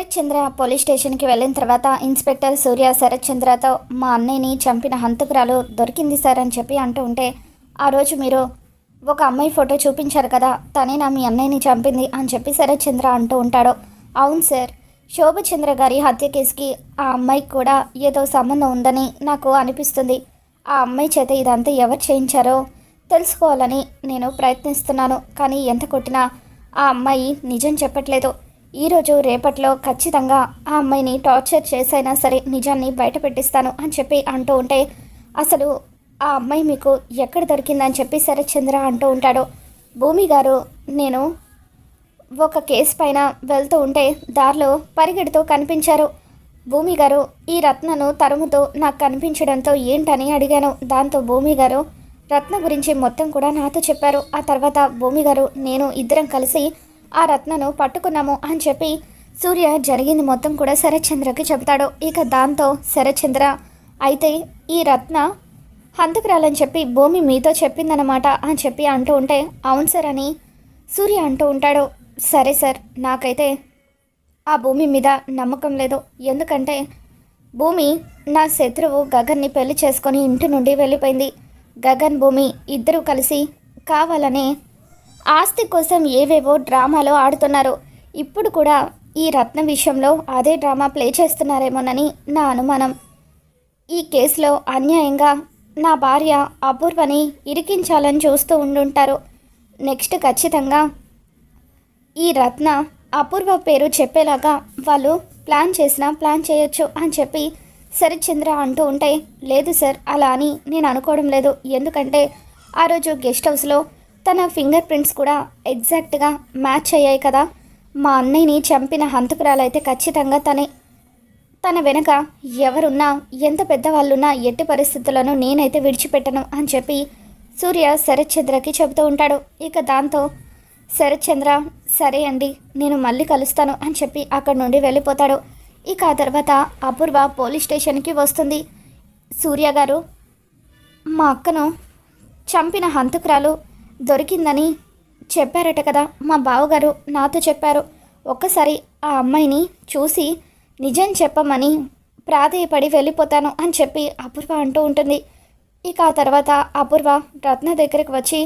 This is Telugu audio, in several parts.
శరత్ చంద్ర పోలీస్ స్టేషన్కి వెళ్ళిన తర్వాత ఇన్స్పెక్టర్ సూర్య శరత్ చంద్రతో మా అన్నయ్యని చంపిన హంతకురాలు దొరికింది సార్ అని చెప్పి అంటూ ఉంటే ఆ రోజు మీరు ఒక అమ్మాయి ఫోటో చూపించారు కదా తనే నా మీ అన్నయ్యని చంపింది అని చెప్పి శరత్ చంద్ర అంటూ ఉంటాడు. అవును సార్ శోభచంద్ర గారి హత్య కేసుకి ఆ అమ్మాయికి కూడా ఏదో సంబంధం ఉందని నాకు అనిపిస్తుంది. ఆ అమ్మాయి చేత ఇదంతా ఎవరు చేయించారో తెలుసుకోవాలని నేను ప్రయత్నిస్తున్నాను కానీ ఎంత కొట్టినా ఆ అమ్మాయి నిజం చెప్పట్లేదు. ఈరోజు రేపట్లో ఖచ్చితంగా ఆ అమ్మాయిని టార్చర్ చేసైనా సరే నిజాన్ని బయట పెట్టిస్తాను అని చెప్పి అంటూ ఉంటే అసలు ఆ అమ్మాయి మీకు ఎక్కడ దొరికిందని చెప్పి సరే చంద్ర అంటూ ఉంటాడు. భూమి గారు నేను ఒక కేసు పైన వెళ్తూ ఉంటే దారిలో పరిగెడుతూ కనిపించారు. భూమి గారు ఈ రత్నను తరుముతూ నాకు కనిపించడంతో ఏంటని అడిగాను. దాంతో భూమి గారు రత్న గురించి మొత్తం కూడా నాతో చెప్పారు. ఆ తర్వాత భూమి గారు నేను ఇద్దరం కలిసి ఆ రత్నను పట్టుకున్నాము అని చెప్పి సూర్య జరిగింది మొత్తం కూడా శరత్చంద్రకి చెబుతాడు. ఇక దాంతో శరత్చంద్ర అయితే ఈ రత్న హంతకురాలని చెప్పి భూమి మీతో చెప్పిందనమాట అని చెప్పి అంటూ ఉంటే అవును సార్ అని సూర్య అంటూ ఉంటాడు. సరే సార్ నాకైతే ఆ భూమి మీద నమ్మకం లేదు. ఎందుకంటే భూమి నా శత్రువు గగన్ని పెళ్ళి చేసుకొని ఇంటి నుండి వెళ్ళిపోయింది. గగన్ భూమి ఇద్దరూ కలిసి కావాలనే ఆస్తి కోసం ఏవేవో డ్రామాలో ఆడుతున్నారు. ఇప్పుడు కూడా ఈ రత్న విషయంలో అదే డ్రామా ప్లే చేస్తున్నారేమోనని నా అనుమానం. ఈ కేసులో అన్యాయంగా నా భార్య అపూర్వని ఇరికించాలని చూస్తూ ఉండుంటారు. నెక్స్ట్ ఖచ్చితంగా ఈ రత్న అపూర్వ పేరు చెప్పేలాగా వాళ్ళు ప్లాన్ చేసినా ప్లాన్ చేయొచ్చు అని చెప్పి సరిచంద్ర అంటూ ఉంటే లేదు సార్ అలా అని నేను అనుకోవడం లేదు. ఎందుకంటే ఆ రోజు గెస్ట్ హౌస్లో తన ఫింగర్ ప్రింట్స్ కూడా ఎగ్జాక్ట్గా మ్యాచ్ అయ్యాయి కదా. మా అన్నయ్యని చంపిన హంతకురాలైతే ఖచ్చితంగా తనే. తన వెనక ఎవరున్నా ఎంత పెద్దవాళ్ళున్నా ఎట్టి పరిస్థితులను నేనైతే విడిచిపెట్టను అని చెప్పి సూర్య శరత్చంద్రకి చెబుతూ ఉంటాడు. ఇక దాంతో శరత్చంద్ర సరే అండి నేను మళ్ళీ కలుస్తాను అని చెప్పి అక్కడి నుండి వెళ్ళిపోతాడు. ఇక ఆ తర్వాత అపూర్వ పోలీస్ స్టేషన్కి వస్తుంది. సూర్య గారు మా అక్కను చంపిన హంతకురాలు దొరికిందని చెప్పారట కదా మా బావగారు నాతో చెప్పారు. ఒక్కసారి ఆ అమ్మాయిని చూసి నిజం చెప్పమని ప్రాధేయపడి వెళ్ళిపోతాను అని చెప్పి అపూర్వ అంటూ ఉంటుంది. ఇక ఆ తర్వాత అపూర్వ రత్న దగ్గరికి వచ్చి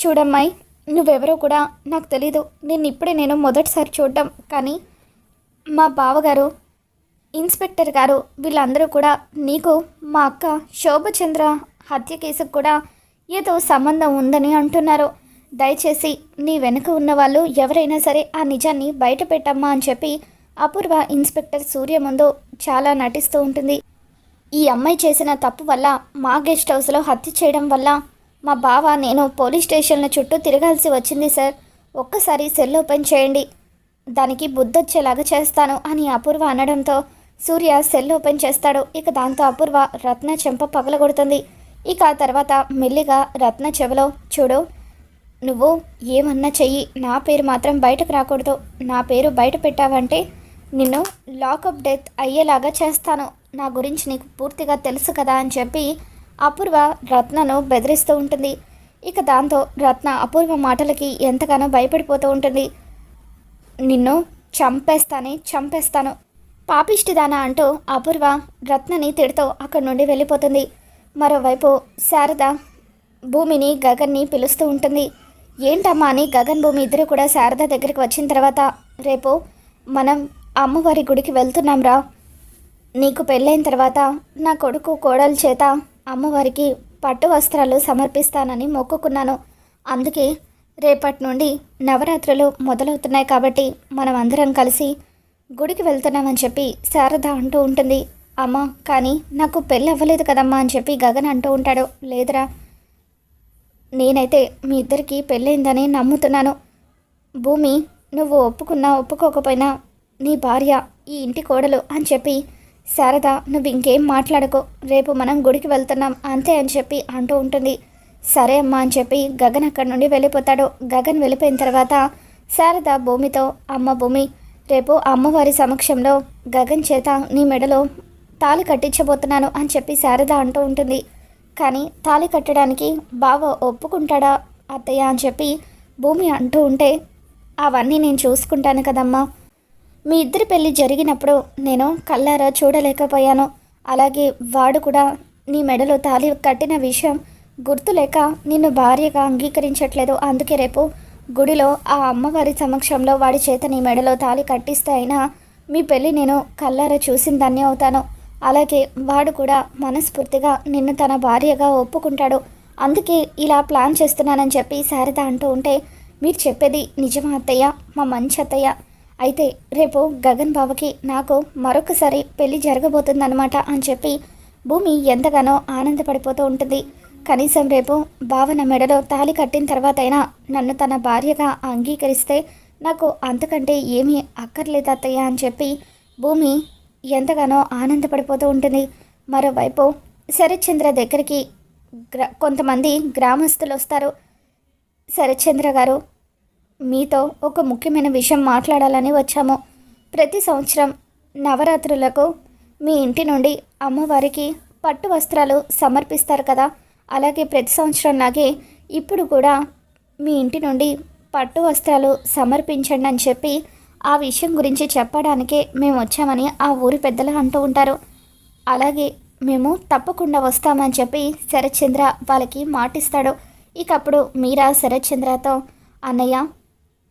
చూడమ్మాయి నువ్వెవరో కూడా నాకు తెలీదు. నేను ఇప్పుడే నేను మొదటిసారి చూడడం. కానీ మా బావగారు ఇన్స్పెక్టర్ గారు వీళ్ళందరూ కూడా నీకు మా అక్క శోభచంద్ర హత్య కేసుకు కూడా ఏదో సంబంధం ఉందని అంటున్నారు. దయచేసి నీ వెనుక ఉన్న వాళ్ళు ఎవరైనా సరే ఆ నిజాన్ని బయట పెట్టమ్మా అని చెప్పి అపూర్వ ఇన్స్పెక్టర్ సూర్య ముందు చాలా నటిస్తూ ఉంటుంది. ఈ అమ్మాయి చేసిన తప్పు వల్ల మా గెస్ట్ హౌస్లో హత్య చేయడం వల్ల మా బావ నేను పోలీస్ స్టేషన్ల చుట్టూ తిరగాల్సి వచ్చింది సార్. ఒక్కసారి సెల్ ఓపెన్ చేయండి. దానికి బుద్ధొచ్చేలాగా చేస్తాను అని అపూర్వ అనడంతో సూర్య సెల్ ఓపెన్ చేస్తాడు. ఇక దాంతో అపూర్వ రత్న చెంప పగలగొడుతుంది. ఇక ఆ తర్వాత మెల్లిగా రత్న చెవిలో చూడు నువ్వు ఏమన్నా చెయ్యి. నా పేరు మాత్రం బయటకు రాకూడదు. నా పేరు బయట పెట్టావంటే నిన్ను లాకప్ డెత్ అయ్యేలాగా చేస్తాను. నా గురించి నీకు పూర్తిగా తెలుసు కదా అని చెప్పి అపూర్వ రత్నను బెదిరిస్తూ ఉంటుంది. ఇక దాంతో రత్న అపూర్వ మాటలకి ఎంతగానో భయపడిపోతూ ఉంటుంది. నిన్ను చంపేస్తానే చంపేస్తాను. పాపిష్టిదానా అంటూ అపూర్వ రత్నని తిడుతూ అక్కడి నుండి వెళ్ళిపోతుంది. మరోవైపు శారద భూమిని గగన్ని పిలుస్తూ ఉంటుంది. ఏంటమ్మా అని గగన్ భూమి ఇద్దరు కూడా శారద దగ్గరికి వచ్చిన తర్వాత రేపు మనం అమ్మవారి గుడికి వెళ్తున్నాంరా నీకు పెళ్ళైన తర్వాత నా కొడుకు కోడల చేత అమ్మవారికి పట్టు వస్త్రాలు సమర్పిస్తానని మొక్కుకున్నాను. అందుకే రేపటి నుండి నవరాత్రులు మొదలవుతున్నాయి కాబట్టి మనం అందరం కలిసి గుడికి వెళ్తున్నామని చెప్పి శారద అంటూ ఉంటుంది. అమ్మ కానీ నాకు పెళ్ళి అవ్వలేదు కదమ్మా అని చెప్పి గగన్ అంటూ ఉంటాడు. లేదురా నేనైతే మీ ఇద్దరికి పెళ్ళైందని నమ్ముతున్నాను. భూమి నువ్వు ఒప్పుకున్నా ఒప్పుకోకపోయినా నీ భార్య ఈ ఇంటి కోడలు అని చెప్పి శారద నువ్వు ఇంకేం మాట్లాడకు. రేపు మనం గుడికి వెళ్తున్నాం అంతే అని చెప్పి అంటూ ఉంటుంది. సరే అమ్మా అని చెప్పి గగన్ అక్కడి నుండి వెళ్ళిపోతాడు. గగన్ వెళ్ళిపోయిన తర్వాత శారద భూమితో అమ్మ భూమి రేపు అమ్మవారి సమక్షంలో గగన్ చేత నీ మెడలో తాళి కట్టించబోతున్నాను అని చెప్పి శారద అంటూ ఉంటుంది. కానీ తాళి కట్టడానికి బావ ఒప్పుకుంటాడా అత్తయ్య అని చెప్పి భూమి అంటూ ఉంటే అవన్నీ నేను చూసుకుంటాను కదమ్మా. మీ ఇద్దరి పెళ్ళి జరిగినప్పుడు నేను కళ్ళారా చూడలేకపోయాను. అలాగే వాడు కూడా నీ మెడలో తాళి కట్టిన విషయం గుర్తులేక నిన్ను భార్యగా అంగీకరించట్లేదు. అందుకే రేపు గుడిలో ఆ అమ్మవారి సమక్షంలో వాడి చేత నీ మెడలో తాళి కట్టిస్తే అయినా మీ పెళ్ళి నేను కళ్ళారా చూసిన దాన్ని అవుతాను. అలాగే వాడు కూడా మనస్ఫూర్తిగా నిన్ను తన భార్యగా ఒప్పుకుంటాడు. అందుకే ఇలా ప్లాన్ చేస్తున్నానని చెప్పి శారద అంటూ ఉంటే మీరు చెప్పేది నిజమా అత్తయ్య? మా మంచి అత్తయ్య. అయితే రేపు గగన్ బాబుకి నాకు మరొకసారి పెళ్ళి జరగబోతుందన్నమాట అని చెప్పి భూమి ఎంతగానో ఆనందపడిపోతూ ఉంటుంది. కనీసం రేపు బావ నా మెడలో తాళి కట్టిన తర్వాత అయినా నన్ను తన భార్యగా అంగీకరిస్తే నాకు అంతకంటే ఏమీ అక్కర్లేదు అత్తయ్య అని చెప్పి భూమి ఎంతగానో ఆనందపడిపోతూ ఉంటుంది. మరోవైపు శరత్చంద్ర దగ్గరికి గ్ర కొంతమంది గ్రామస్తులు వస్తారు. శరత్చంద్ర గారు మీతో ఒక ముఖ్యమైన విషయం మాట్లాడాలని వచ్చాము. ప్రతి సంవత్సరం నవరాత్రులకు మీ ఇంటి నుండి అమ్మవారికి పట్టు వస్త్రాలు సమర్పిస్తారు కదా. అలాగే ప్రతి సంవత్సరం లాగే ఇప్పుడు కూడా మీ ఇంటి నుండి పట్టు వస్త్రాలు సమర్పించండి అని చెప్పి ఆ విషయం గురించి చెప్పడానికే మేము వచ్చామని ఆ ఊరి పెద్దలు అంటూ ఉంటారు. అలాగే మేము తప్పకుండా వస్తామని చెప్పి శరత్చంద్ర వాళ్ళకి మాటిస్తాడు. ఇక అప్పుడు మీరా శరత్చంద్రతో అన్నయ్య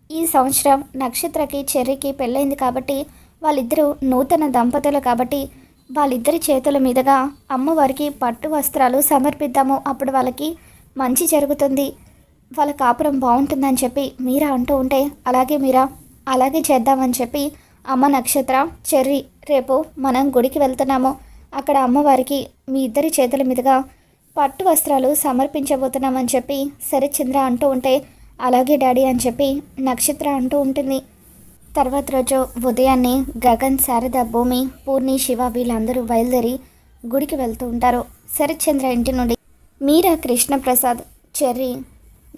ఈ సంవత్సరం నక్షత్రకి చెర్రీకి పెళ్ళైంది కాబట్టి వాళ్ళిద్దరూ నూతన దంపతులు కాబట్టి వాళ్ళిద్దరి చేతుల మీదుగా అమ్మవారికి పట్టు వస్త్రాలు సమర్పిద్దాము. అప్పుడు వాళ్ళకి మంచి జరుగుతుంది. వాళ్ళ కాపురం బాగుంటుందని చెప్పి మీరా అంటూ ఉంటే అలాగే మీరా అలాగే చేద్దామని చెప్పి అమ్మ నక్షత్ర చెర్రి రేపు మనం గుడికి వెళ్తున్నాము. అక్కడ అమ్మవారికి మీ ఇద్దరి చేతుల మీదుగా పట్టు వస్త్రాలు సమర్పించబోతున్నామని చెప్పి శరత్చంద్ర అంటూ ఉంటే అలాగే డాడీ అని చెప్పి నక్షత్ర అంటూ ఉంటుంది. తర్వాత రోజు ఉదయాన్నే గగన్ శారద భూమి పూర్ణి శివ వీళ్ళందరూ బయలుదేరి గుడికి వెళ్తూ ఉంటారు. శరత్చంద్ర ఇంటి నుండి మీరా కృష్ణప్రసాద్ చెర్రి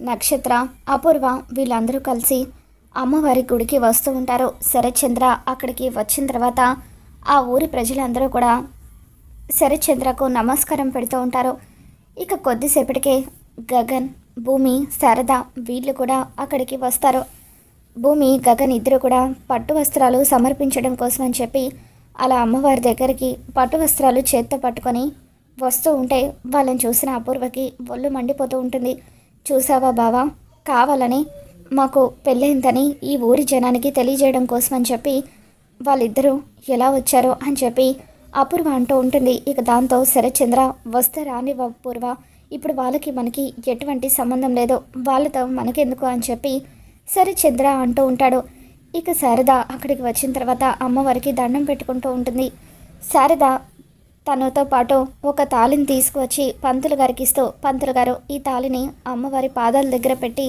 నక్షత్ర అపూర్వ వీళ్ళందరూ కలిసి అమ్మవారి గుడికి వస్తూ ఉంటారు. శరత్చంద్ర అక్కడికి వచ్చిన తర్వాత ఆ ఊరి ప్రజలందరూ కూడా శరత్చంద్రకు నమస్కారం పెడుతూ ఉంటారు. ఇక కొద్దిసేపటికే గగన్ భూమి శారద వీళ్ళు కూడా అక్కడికి వస్తారు. భూమి గగన్ ఇద్దరు కూడా పట్టు వస్త్రాలు సమర్పించడం కోసం అని చెప్పి అలా అమ్మవారి దగ్గరికి పట్టు వస్త్రాలు చేత్తో పట్టుకొని వస్తూ ఉంటే వాళ్ళని చూసిన అపూర్వకి ఒళ్ళు మండిపోతూ ఉంటుంది. చూసావా బావా? కావాలని మాకు పెళ్ళైందని ఈ ఊరి జనానికి తెలియజేయడం కోసం అని చెప్పి వాళ్ళిద్దరూ ఎలా వచ్చారో అని చెప్పి అపూర్వ అంటూ ఉంటుంది. ఇక దాంతో శరత్చంద్ర వస్తే రాని అపూర్వ ఇప్పుడు వాళ్ళకి మనకి ఎటువంటి సంబంధం లేదు. వాళ్ళతో మనకెందుకు అని చెప్పి శరత్చంద్ర అంటూ ఉంటాడు. ఇక శారద అక్కడికి వచ్చిన తర్వాత అమ్మవారికి దండం పెట్టుకుంటూ ఉంటుంది. శారద తనతో పాటు ఒక తాళిని తీసుకువచ్చి పంతులు గారికి ఇస్తూ పంతులు గారు ఈ తాళిని అమ్మవారి పాదాల దగ్గర పెట్టి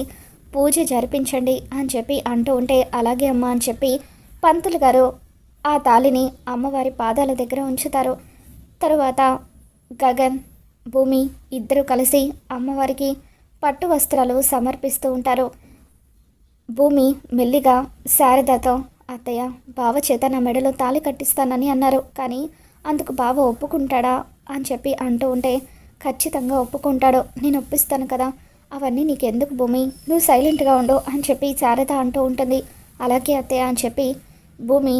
పూజ జరిపించండి అని చెప్పి అంటూ ఉంటే అలాగే అమ్మ అని చెప్పి పంతులు గారు ఆ తాళిని అమ్మవారి పాదాల దగ్గర ఉంచుతారు. తరువాత గగన్ భూమి ఇద్దరు కలిసి అమ్మవారికి పట్టు వస్త్రాలు సమర్పిస్తూ ఉంటారు. భూమి మెల్లిగా శారదతో అత్తయ్య బావ చేత నా మెడలో తాళి కట్టిస్తానని అన్నారు. కానీ అందుకు బావ ఒప్పుకుంటాడా? అని చెప్పి అంటూ ఉంటే ఖచ్చితంగా ఒప్పుకుంటాడు. నేను ఒప్పిస్తాను కదా. అవన్నీ నీకెందుకు భూమి? నువ్వు సైలెంట్గా ఉండు అని చెప్పి శారద అంటూ ఉంటుంది. అలాగే అత్తయ్య అని చెప్పి భూమి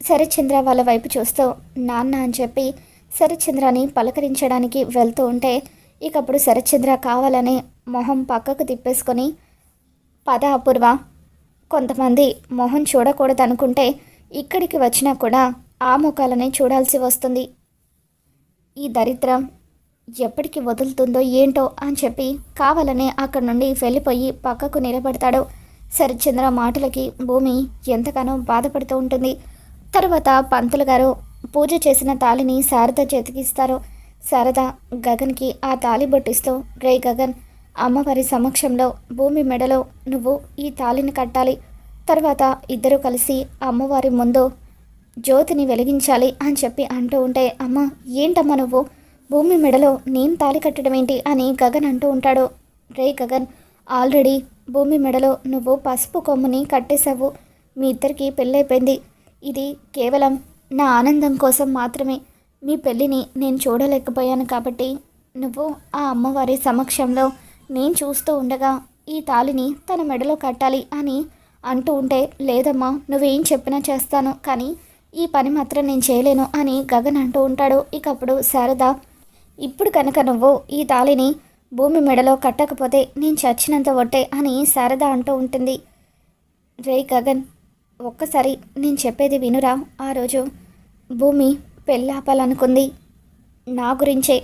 శరత్చంద్ర వాళ్ళ వైపు చూస్తూ నాన్న అని చెప్పి శరత్చంద్రని పలకరించడానికి వెళ్తూ ఉంటే ఇకప్పుడు శరత్చంద్ర కావాలని మొహం పక్కకు తిప్పేసుకొని పద అపూర్వ కొంతమంది మొహం చూడకూడదు అనుకుంటే ఇక్కడికి వచ్చినా కూడా ఆ ముఖాలనే చూడాల్సి వస్తుంది. ఈ దరిద్రం ఎప్పటికి వదులుతుందో ఏంటో అని చెప్పి కావాలని అక్కడి నుండి వెళ్ళిపోయి పక్కకు నిలబడతాడు. సరిచంద్ర మాటలకి భూమి ఎంతగానో బాధపడుతూ ఉంటుంది. తర్వాత పంతులు గారు పూజ చేసిన తాళిని శారద చేతికిస్తారు శారద గగన్కి ఆ తాళి బొట్టిస్తూ రే గగన్ అమ్మవారి సమక్షంలో భూమి మెడలో నువ్వు ఈ తాళిని కట్టాలి. తర్వాత ఇద్దరు కలిసి అమ్మవారి ముందు జ్యోతిని వెలిగించాలి అని చెప్పి అంటూ ఉంటే అమ్మ ఏంటమ్మా నువ్వు? భూమి మెడలో నేను తాళి కట్టడం ఏంటి అని గగన్ అంటూ ఉంటాడు. రే గగన్ ఆల్రెడీ భూమి మెడలో నువ్వు పసుపు కొమ్ముని కట్టేశావు. మీ ఇద్దరికి పెళ్ళైపోయింది. ఇది కేవలం నా ఆనందం కోసం మాత్రమే. మీ పెళ్ళిని నేను చూడలేకపోయాను కాబట్టి నువ్వు ఆ అమ్మవారి సమక్షంలో నేను చూస్తూ ఉండగా ఈ తాళిని తన మెడలో కట్టాలి అని అంటూ ఉంటే లేదమ్మా నువ్వేం చెప్పినా చేస్తాను కానీ ఈ పని మాత్రం నేను చేయలేను అని గగన్ అంటూ ఉంటాడు. ఇకప్పుడు శారద ఇప్పుడు కనుక నువ్వు ఈ తాళిని భూమి మెడలో కట్టకపోతే నేను చచ్చినంత ఒట్టే అని శారద అంటూ ఉంటుంది. రే గగన్ ఒక్కసారి నేను చెప్పేది వినురా. ఆ రోజు భూమి పెళ్ళాపాలనుకుంది. నా గురించే.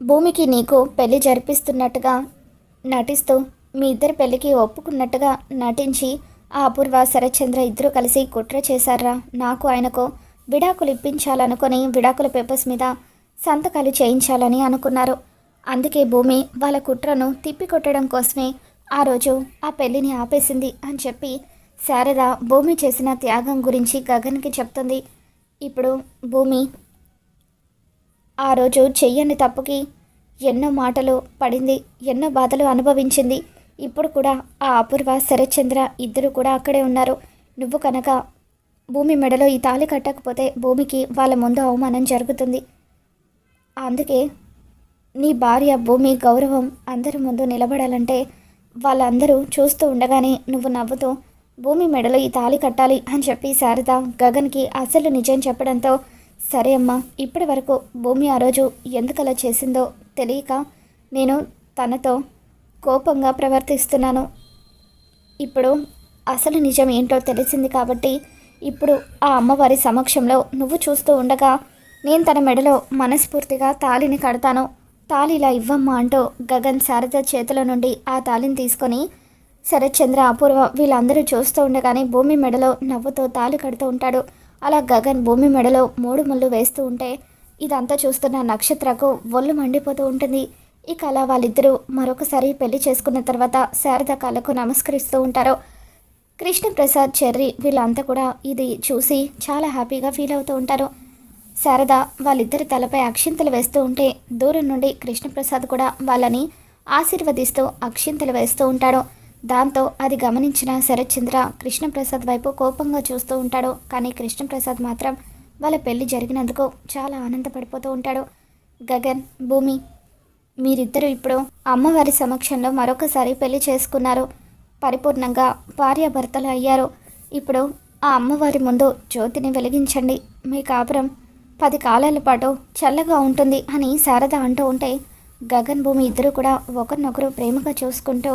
భూమికి నీకు పెళ్ళి జరిపిస్తున్నట్టుగా నటిస్తూ మీ ఇద్దరి పెళ్ళికి ఒప్పుకున్నట్టుగా నటించి ఆ అపూర్వ శరత్చంద్ర ఇద్దరు కలిసి కుట్ర చేశారా? నాకు ఆయనకు విడాకులు ఇప్పించాలనుకొని విడాకుల పేపర్స్ మీద సంతకాలు చేయించాలని అనుకున్నారు. అందుకే భూమి వాళ్ళ కుట్రను తిప్పికొట్టడం కోసమే ఆ రోజు ఆ పెళ్ళిని ఆపేసింది అని చెప్పి శారద భూమి చేసిన త్యాగం గురించి గగన్కి చెప్తుంది. ఇప్పుడు భూమి ఆ రోజు చెయ్యని తప్పుకి ఎన్నో మాటలు పడింది ఎన్నో బాధలు అనుభవించింది. ఇప్పుడు కూడా ఆ అపూర్వ శరత్చంద్ర ఇద్దరు కూడా అక్కడే ఉన్నారు. నువ్వు కనుక భూమి మెడలో ఈ తాళి కట్టకపోతే భూమికి వాళ్ళ ముందు అవమానం జరుగుతుంది. అందుకే నీ భార్య భూమి గౌరవం అందరి ముందు నిలబడాలంటే వాళ్ళందరూ చూస్తూ ఉండగానే నువ్వు నవ్వుతూ భూమి మెడలో ఈ తాళి కట్టాలి అని చెప్పి శారద గగన్కి అసలు నిజం చెప్పడంతో సరే అమ్మా ఇప్పటి వరకు భూమి ఆ రోజు ఎందుకలా చేసిందో తెలియక నేను తనతో కోపంగా ప్రవర్తిస్తున్నాను. ఇప్పుడు అసలు నిజం ఏంటో తెలిసింది కాబట్టి ఇప్పుడు ఆ అమ్మవారి సమక్షంలో నువ్వు చూస్తూ ఉండగా నేను తన మెడలో మనస్ఫూర్తిగా తాళిని కడతాను. తాళి ఇలా ఇవ్వమ్మా అంటూ గగన్ శారద చేతిలో నుండి ఆ తాళిని తీసుకొని శరత్చంద్ర అపూర్వ వీళ్ళందరూ చూస్తూ ఉండగానే భూమి మెడలో నవ్వుతో తాళి కడుతూ ఉంటాడు. అలా గగన్ భూమి మెడలో మూడు ముళ్ళు వేస్తూ ఉంటే ఇదంతా చూస్తున్న నక్షత్రకు ఒళ్ళు మండిపోతూ ఉంటుంది. ఇక అలా వాళ్ళిద్దరూ మరొకసారి పెళ్ళి చేసుకున్న తర్వాత శారద కళ్ళకు నమస్కరిస్తూ ఉంటారు. కృష్ణప్రసాద్ చెర్రి వీళ్ళంతా కూడా ఇది చూసి చాలా హ్యాపీగా ఫీల్ అవుతూ ఉంటారు. శారద వాళ్ళిద్దరి తలపై అక్షింతలు వేస్తూ ఉంటే దూరం నుండి కృష్ణప్రసాద్ కూడా వాళ్ళని ఆశీర్వదిస్తూ అక్షింతలు వేస్తూ ఉంటాడు. దాంతో అది గమనించిన శరత్చంద్ర కృష్ణప్రసాద్ వైపు కోపంగా చూస్తూ ఉంటాడు. కానీ కృష్ణప్రసాద్ మాత్రం వాళ్ళ పెళ్ళి జరిగినందుకు చాలా ఆనందపడిపోతూ ఉంటాడు. గగన్ భూమి మీరిద్దరూ ఇప్పుడు అమ్మవారి సమక్షంలో మరొకసారి పెళ్ళి చేసుకున్నారు. పరిపూర్ణంగా భార్యాభర్తలు అయ్యారు. ఇప్పుడు ఆ అమ్మవారి ముందు జ్యోతిని వెలిగించండి. మీ కాపురం పది కాలాల పాటు చల్లగా ఉంటుంది అని శారద అంటూ ఉంటే గగన్ భూమి ఇద్దరు కూడా ఒకరినొకరు ప్రేమగా చూసుకుంటూ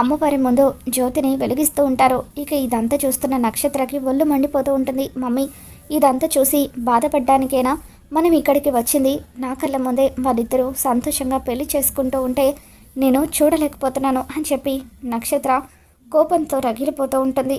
అమ్మవారి ముందు జ్యోతిని వెలిగిస్తూ ఉంటారు. ఇక ఇదంతా చూస్తున్న నక్షత్రకి ఒళ్ళు మండిపోతూ ఉంటుంది. మమ్మీ ఇదంతా చూసి బాధపడ్డానికైనా? మనం ఇక్కడికి వచ్చింది. నా కళ్ళ ముందే వాళ్ళిద్దరూ సంతోషంగా పెళ్ళి చేసుకుంటూ ఉంటే నేను చూడలేకపోతున్నాను అని చెప్పి నక్షత్ర కోపంతో రగిలిపోతూ ఉంటుంది.